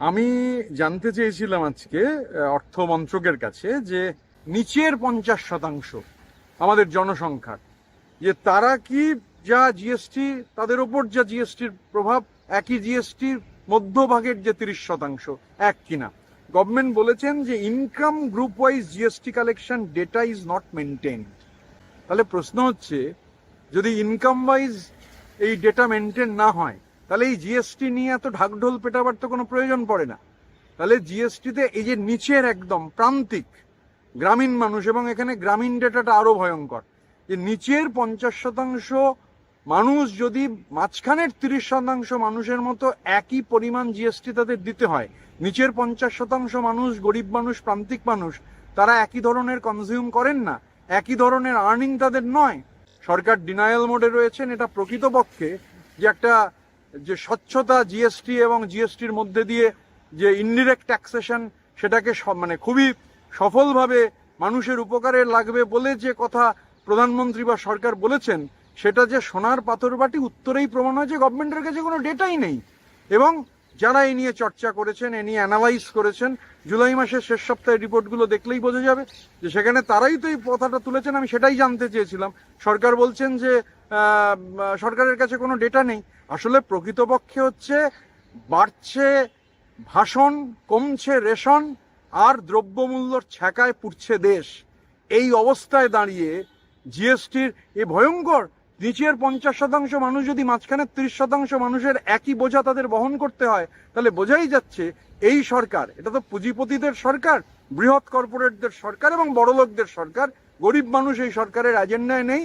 আমি জানতে চেয়েছিলাম আজকে অর্থ মন্ত্রকের কাছে যে নিচের পঞ্চাশ শতাংশ আমাদের জনসংখ্যার, যে তারা কি যা জিএসটি তাদের ওপর যা জিএসটির প্রভাব, একই জিএসটির মধ্যভাগের যে তিরিশ শতাংশ, এক কিনা গভর্নমেন্ট বলেছেন যে income group wise GST collection data is not maintain তাহলে প্রশ্ন হচ্ছে, যদি ইনকাম ওয়াইজ এই ডেটা মেনটেন না হয় তাহলে এই জিএসটি নিয়ে এত ঢাকঢোল পেটাবার তো কোনো প্রয়োজন পড়ে না। তাহলে জিএসটিতে এই যে নিচের একদম প্রান্তিক গ্রামীণ মানুষ এবং এখানে গ্রামীণ ডেটাটা আরও ভয়ঙ্কর, যে নিচের পঞ্চাশ শতাংশ মানুষ যদি মাঝখানের তিরিশ শতাংশ মানুষের মতো একই পরিমাণ জিএসটি তাদের দিতে হয়, নিচের পঞ্চাশ শতাংশ মানুষ গরিব মানুষ, প্রান্তিক মানুষ, তারা একই ধরনের কনজিউম করেন না, একই ধরনের আর্নিং তাদের নয়। সরকার ডিনায়াল মোডে রয়েছেন, এটা প্রকৃতপক্ষে যে একটা যে স্বচ্ছতা জিএসটি এবং জিএসটির মধ্যে দিয়ে যে ইনডিরেক্ট ট্যাক্সেশন সেটাকে মানে খুবই সফলভাবে মানুষের উপকারে লাগবে বলে যে কথা প্রধানমন্ত্রী বা সরকার বলেছেন, সেটা যে সোনার পাথর বাটি উত্তরেই প্রমাণ হয় যে গভর্নমেন্টের কাছে কোনো ডেটাই নেই। এবং যারা এ নিয়ে চর্চা করেছেন, এ নিয়ে অ্যানালাইজ করেছেন, জুলাই মাসের শেষ সপ্তাহের রিপোর্টগুলো দেখলেই বোঝা যাবে যে সেখানে তারাই তো এই কথাটা তুলেছেন, আমি সেটাই জানতে চেয়েছিলাম। সরকার বলছেন যে সরকারের কাছে কোনো ডেটা নেই। আসলে প্রকৃতপক্ষে হচ্ছে বাড়ছে ভাষণ, কমছে রেশন, আর দ্রব্যমূল্যর ছ্যাঁকায় পুড়ছে দেশ। এই অবস্থায় দাঁড়িয়ে জিএসটির এ ভয়ঙ্কর নিচের পঞ্চাশ শতাংশ মানুষ যদি মাঝখানে ত্রিশ শতাংশ মানুষের একই বোঝা তাদের বহন করতে হয়, তাহলে বোঝাই যাচ্ছে এই সরকার, এটা তো পুঁজিপতিদের সরকার, বৃহৎ কর্পোরেটদের সরকার এবং বড়লোকদের সরকার, গরিব মানুষ এই সরকারের এজেন্ডায় নেই।